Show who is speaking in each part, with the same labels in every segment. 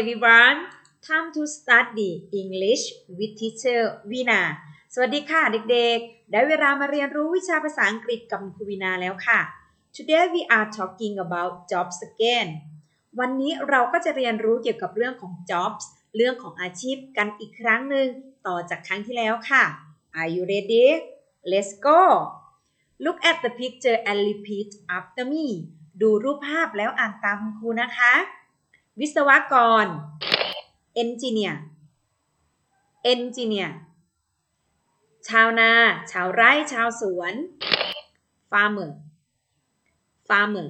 Speaker 1: everyone time to study English with teacher Vina สวัสดีค่ะเด็กๆ ได้เวลามาเรียนรู้วิชาภาษาอังกฤษกับคุณครูวีนาแล้วค่ะ Today we are talking about jobs again วันนี้เราก็จะเรียนรู้เกี่ยวกับเรื่องของ jobs เรื่องของอาชีพกันอีกครั้งหนึ่งต่อจากครั้งที่แล้วค่ะ Are you ready? Let's go! Look at the picture and repeat after me ดูรูปภาพแล้วอ่านตามคุณครูนะคะ วิศวกร engineer engineer ชาวนา ชาวไร่ ชาวสวน farmer farmer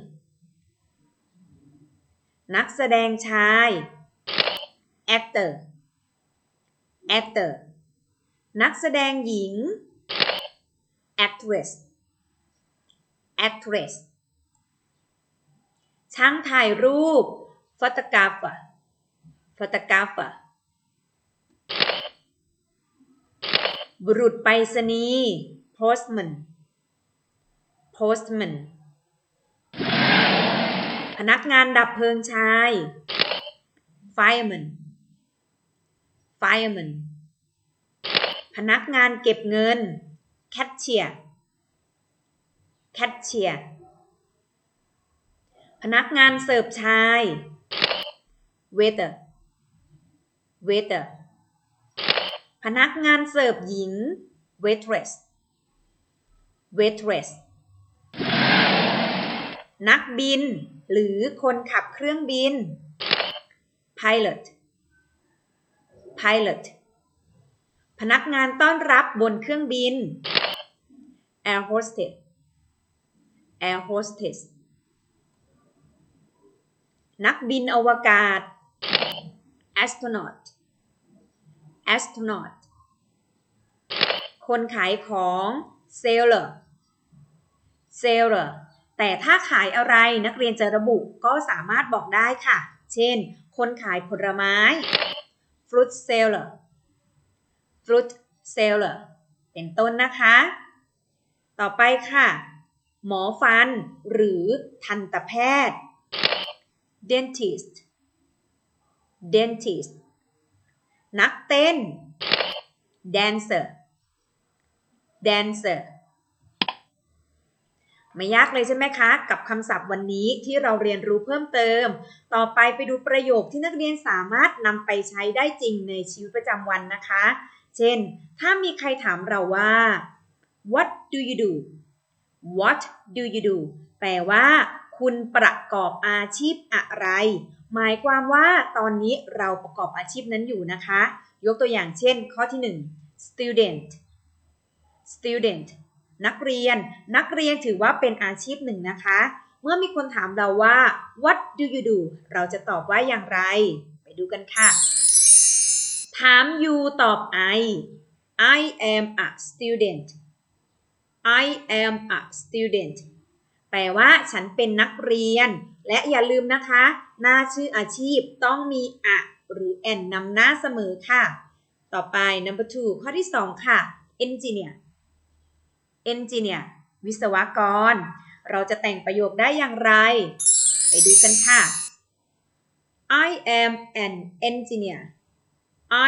Speaker 1: นักแสดงชาย actor actor นักแสดงหญิง actress actress ช่างถ่ายรูป photographer photographer บุรุษไปรษณีย์ postman postman พนักงานดับเพลิงชาย fireman fireman พนักงานเก็บเงิน cashier cashier พนักงานเสิร์ฟชาย waiter waiter พนักงานเสิร์ฟหญิง waitress waitress นักบิน หรือคนขับเครื่องบิน pilot pilot พนักงานต้อนรับบนเครื่องบิน air hostess air hostess นักบินอวกาศ astronaut astronaut คนขายของ seller seller แต่ถ้าขายอะไรนักเรียนจะระบุก็สามารถบอกได้ค่ะ เช่น คนขายผลไม้ fruit seller fruit seller เป็นต้นนะคะ ต่อไปค่ะ หมอฟันหรือทันตแพทย์ dentist dentist นักเต้น dancer dancer ไม่ยากเลยใช่ไหมคะ กับคำศัพท์วันนี้ที่เราเรียนรู้เพิ่มเติม ต่อไปไปดูประโยคที่นักเรียนสามารถนำไปใช้ได้จริงในชีวิตประจำวันนะคะ เช่น ถ้ามีใครถามเราว่า what do you do what do you do แปลว่า คุณประกอบอาชีพอะไร หมายความว่าตอนนี้เราประกอบอาชีพนั้นอยู่นะคะ ยกตัวอย่างเช่น ข้อที่ 1 student student นักเรียน นักเรียนถือว่าเป็นอาชีพหนึ่งนะคะ เมื่อมีคนถามเราว่า what do you do เราจะตอบว่าอย่างไร ไปดูกันค่ะ ถาม you ตอบ I I am a student I am a student แปลว่าฉันเป็นนักเรียน และอย่าลืมนะคะ หน้าชื่ออาชีพต้องมีอะหรือ n นนำหน้าเสมอค่ะ ต่อไป number two ข้อที่ 2 ค่ะ engineer engineer วิศวกร เราจะแต่งประโยคได้อย่างไร ไปดูกันค่ะ I am an engineer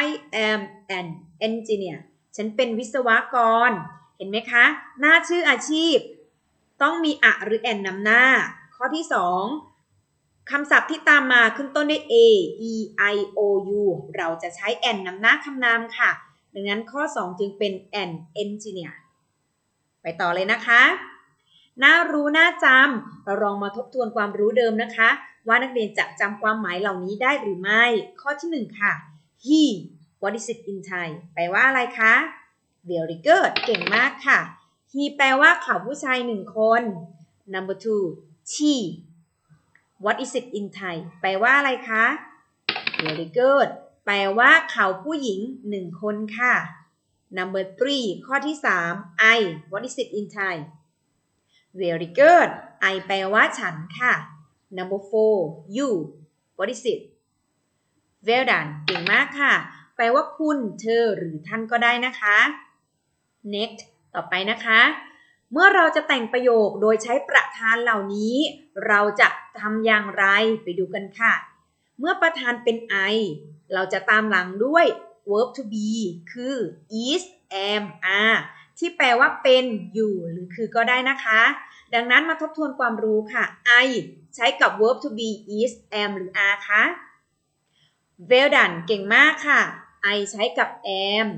Speaker 1: I am an engineer ฉันเป็นวิศวกร เห็นไหมคะ หน้าชื่ออาชีพ ต้องมีอะหรือ n นำหน้า ข้อที่ 2 คำศัพท์ที่ตามมาขึ้นต้นด้วย a e i o u เราจะใช้ n นำหน้าคำนามค่ะ ดังนั้นข้อ 2 จึงเป็น an engineer ไปต่อเลยนะคะน่ารู้น่าจำเราลองมาทบทวนความรู้เดิมนะคะ ว่านักเรียนจะจำความหมายเหล่านี้ได้หรือไม่ ข้อที่ 1 ค่ะ he what is it in Thai แปลว่าอะไรคะ very good เก่งมากค่ะ he แปลว่าเขาผู้ชายหนึ่งคน number two she what is it in Thai แปลว่าอะไรคะ very good แปลว่าเขาผู้หญิงหนึ่งคนค่ะ number three ข้อที่3 I what is it in Thai very good I แปลว่าฉันค่ะ number four you what is it well done เก่งมากค่ะ แปลว่าคุณ เธอ หรือท่านก็ได้นะคะ next ต่อไปนะคะ เมื่อเราจะแต่งประโยคโดยใช้ประธานเหล่านี้ เราจะทำอย่างไรไปดูกันค่ะ เมื่อประธานเป็น I เราจะตามหลังด้วย verb to be คือ is am are ที่แปลว่าเป็นอยู่หรือคือก็ได้นะคะ ดังนั้นมาทบทวนความรู้ค่ะ I ใช้กับ verb to be is am หรือ are คะ well done เก่งมากค่ะ I ใช้กับ am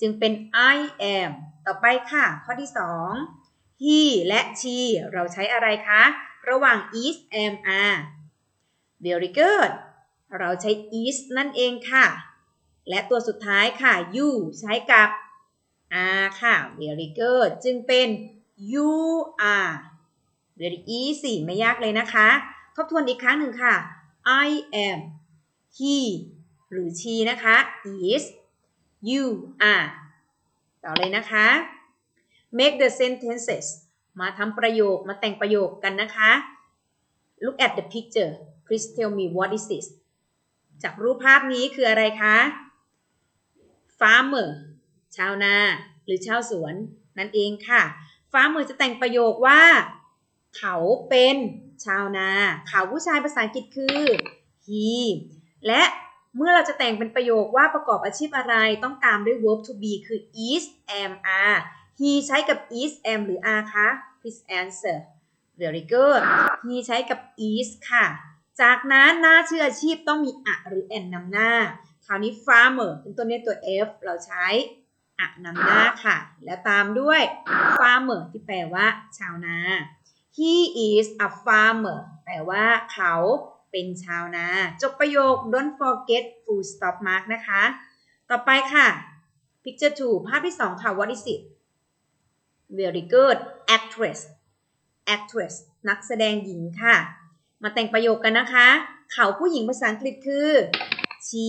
Speaker 1: จึงเป็น I am ต่อไปค่ะ ข้อที่ 2 he และ she เราใช้อะไรคะ ระหว่าง is am are very good เราใช้ is นั่นเองค่ะ และตัวสุดท้ายค่ะ you ใช้กับ are ค่ะ very good จึงเป็น you are very easy ไม่ยากเลยนะคะ ทบทวนอีกครั้งหนึ่งค่ะ I am he หรือ she นะคะ is you are ต่อเลยนะคะ make the sentences มาทำประโยคมาแต่งประโยคกันนะคะ look at the picture please tell me what is this จากรูปภาพนี้คืออะไรคะ farmer ชาวนา หรือชาวสวน นั่นเองค่ะ farmer จะแต่งประโยคว่า เขาเป็นชาวนา เขาผู้ชายภาษาอังกฤษคือ he และเมื่อเราจะแต่งเป็นประโยคว่าประกอบอาชีพอะไรต้องตามด้วย verb to be คือ is am are he ใช้กับ is am หรือ are คะ please answer very good he ใช้กับ is ค่ะ จากนั้นหน้าชื่ออาชีพต้องมีอะหรือ an นำหน้า คราวนี้ farmer เป็นตัวนี้ตัว f เราใช้อะนำหน้าค่ะ แล้วตามด้วย farmer ที่แปลว่า ชาวนา he is a farmer แปลว่าเขาเป็นชาวนา จบประโยค don't forget full stop mark นะคะ ต่อไปค่ะ picture 2 ภาพที่ 2 ค่ะ what is it very good actress actress นักแสดงหญิงค่ะ มาแต่งประโยคกันนะคะ เขาผู้หญิงภาษาอังกฤษคือ she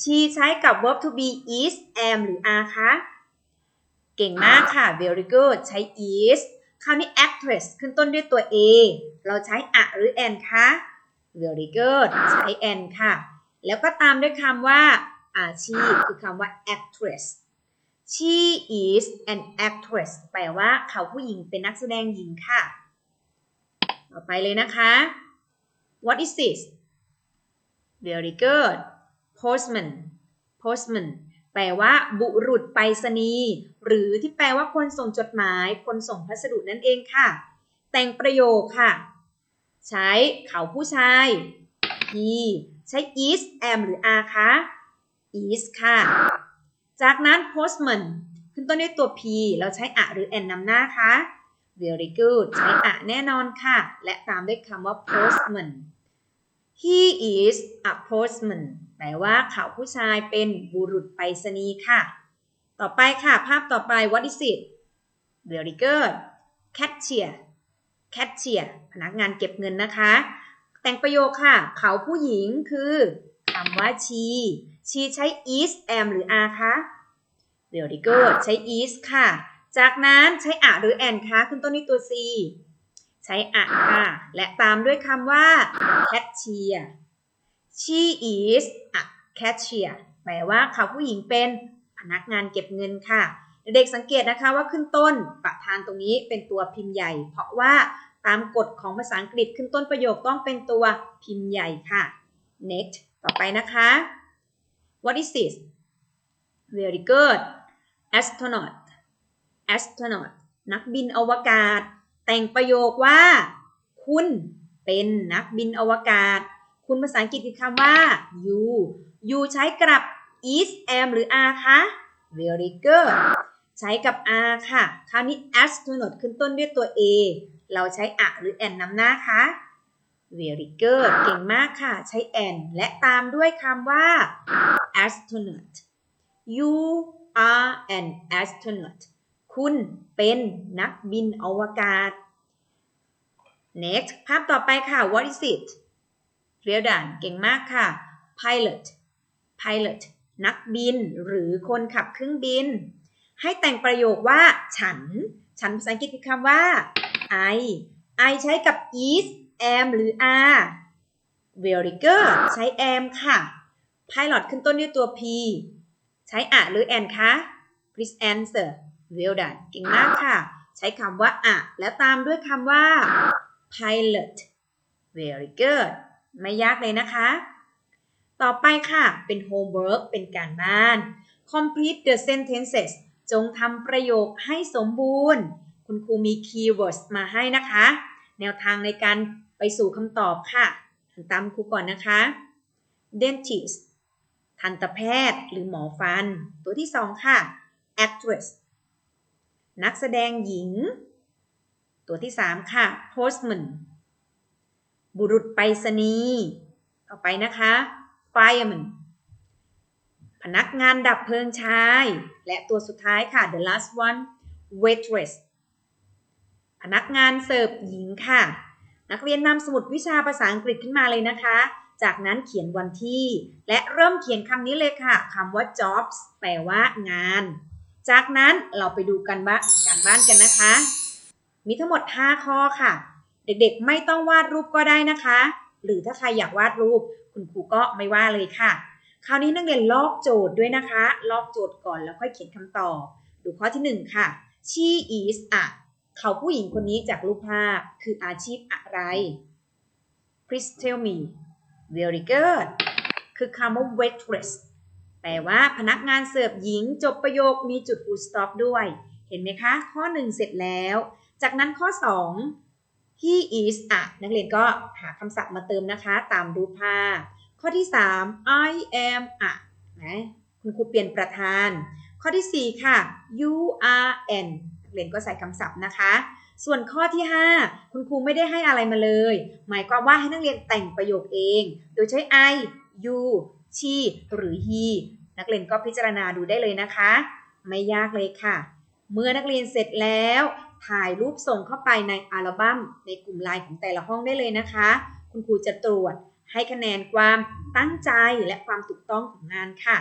Speaker 1: she ใช้กับ verb to be is am หรือ are คะเก่งมากค่ะ very good ใช้ is คราวนี้ actress ขึ้นต้นด้วยตัว a เราใช้อะหรือ an คะ very good ใช้ an ค่ะ แล้วก็ตามด้วยคำว่าอาชีพคือคำว่า actress she is an actress แปลว่าเขาผู้หญิงเป็นนักแสดงหญิงค่ะ ต่อไปเลยนะคะ what is this very good postman postman แปลว่า บุรุษไปรษณีย์หรือที่แปลว่าคนส่งจดหมาย คนส่งพัสดุนั่นเองค่ะ แต่งประโยคค่ะ ใช้เขาผู้ชาย he ใช้ is am หรือ are คะ is ค่ะ จากนั้น postman ขึ้นต้นด้วยตัว p เราใช้อะหรือ n นำหน้าคะ very good ใช้อะแน่นอนค่ะ และตามด้วยคำว่า postman he is a postman แปลว่าเขาผู้ชายเป็นบุรุษไปรษณีย์ค่ะ ต่อไปค่ะ ภาพต่อไป what is it very good cashier cashier พนักงานเก็บเงินนะคะ แต่งประโยคค่ะ เขาผู้หญิงคือคำว่า she she ใช้ is am หรือ are คะ very good ใช้ is ค่ะ จากนั้นใช้อะหรือ an คะขึ้นต้นด้วยตัว c ใช้อะค่ะ และตามด้วยคำว่า cashier she is a cashier แปลว่าเขาผู้หญิงเป็นพนักงานเก็บเงินค่ะ เด็กๆสังเกตนะคะว่าขึ้นต้นประธานตรงนี้เป็นตัวพิมพ์ใหญ่ เพราะว่าตามกฎของภาษาอังกฤษขึ้นต้นประโยคต้องเป็นตัวพิมพ์ใหญ่ค่ะ next ต่อไปนะคะ what is this very good astronaut astronaut นักบินอวกาศ แต่งประโยคว่า คุณเป็นนักบินอวกาศ คุณภาษาอังกฤษคือคำว่า you you ใช้กับ is am หรือ are คะ very good ใช้กับ are ค่ะ คราวนี้ astronaut ขึ้นต้นด้วยตัว a เราใช้อะหรือ an นำหน้าคะ very good เก่งมากค่ะ ใช้ an และตามด้วยคำว่า astronaut you are an astronaut คุณเป็นนักบินอวกาศ next ภาพต่อไปค่ะ what is it well done เก่งมากค่ะ pilot pilot นักบินหรือคนขับเครื่องบิน ให้แต่งประโยคว่าฉัน ฉันภาษาอังกฤษคือคำว่า I I ใช้กับ is am หรือ are very good ใช้ am ค่ะ pilot ขึ้นต้นด้วยตัว p ใช้อะหรือ an คะ please answer well done เก่งมากค่ะ ใช้คำว่าอะแล้วตามด้วยคำว่า pilot very good ไม่ยากเลยนะคะ ต่อไปค่ะ เป็น homework เป็นการบ้าน complete the sentences จงทำประโยคให้สมบูรณ์ คุณครูมี keywords มาให้นะคะ แนวทางในการไปสู่คำตอบค่ะ ตามครูก่อนนะคะ dentist ทันตแพทย์หรือหมอฟัน ตัวที่สองค่ะ actress นักแสดงหญิง ตัวที่สามค่ะ postman บุรุษไปรษณีย์ต่อไปนะคะ fireman พนักงานดับเพลิงชาย และตัวสุดท้ายค่ะ the last one waitress พนักงานเสิร์ฟหญิงค่ะ นักเรียนนำสมุดวิชาภาษาอังกฤษขึ้นมาเลยนะคะ จากนั้นเขียนวันที่ และเริ่มเขียนคำนี้เลยค่ะคำว่า jobs แปลว่างาน จากนั้นเราไปดูกันบ้านการบ้านกันนะคะ มีทั้งหมด 5 ข้อค่ะ เด็กๆไม่ต้องวาดรูปก็ได้นะคะ หรือถ้าใครอยากวาดรูป คุณครูก็ไม่ว่าเลยค่ะ คราวนี้นักเรียนลอกโจทย์ด้วยนะคะ ลอกโจทย์ก่อนแล้วค่อยเขียนคำตอบ ดูข้อที่ 1 ค่ะ she is a เขาผู้หญิงคนนี้จากรูปภาพคืออาชีพอะไร please tell me very good คือคำว่า waitress แปลว่าพนักงานเสิร์ฟหญิงจบประโยคมีจุด full stop ด้วย เห็นไหมคะ ข้อ 1 เสร็จแล้ว จากนั้นข้อ 2 he is a นักเรียนก็หาคำศัพท์มาเติมนะคะ ตามรูปภาพ ข้อที่ 3 I am a นะคุณครูเปลี่ยนประธาน ข้อที่ 4 ค่ะ you are an นักเรียนก็ใส่คำศัพท์นะคะ ส่วนข้อที่ 5 คุณครูไม่ได้ให้อะไรมาเลย หมายความว่าให้นักเรียนแต่งประโยคเอง โดยใช้ I you she หรือ he นักเรียนก็พิจารณาดูได้เลยนะคะ ไม่ยากเลยค่ะ เมื่อนักเรียนเสร็จแล้ว ถ่ายรูปส่งเข้าไปในอัลบั้ม ในกลุ่มไลน์ของแต่ละห้องได้เลยนะคะ คุณครูจะตรวจให้คะแนนความตั้งใจและความถูกต้องของงานค่ะ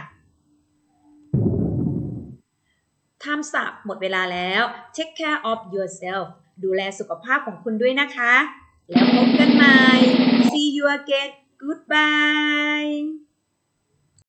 Speaker 1: Time's up หมดเวลาแล้ว Take care of yourself ดูแลสุขภาพของคุณด้วยนะคะ แล้วพบกันใหม่ See you again Goodbye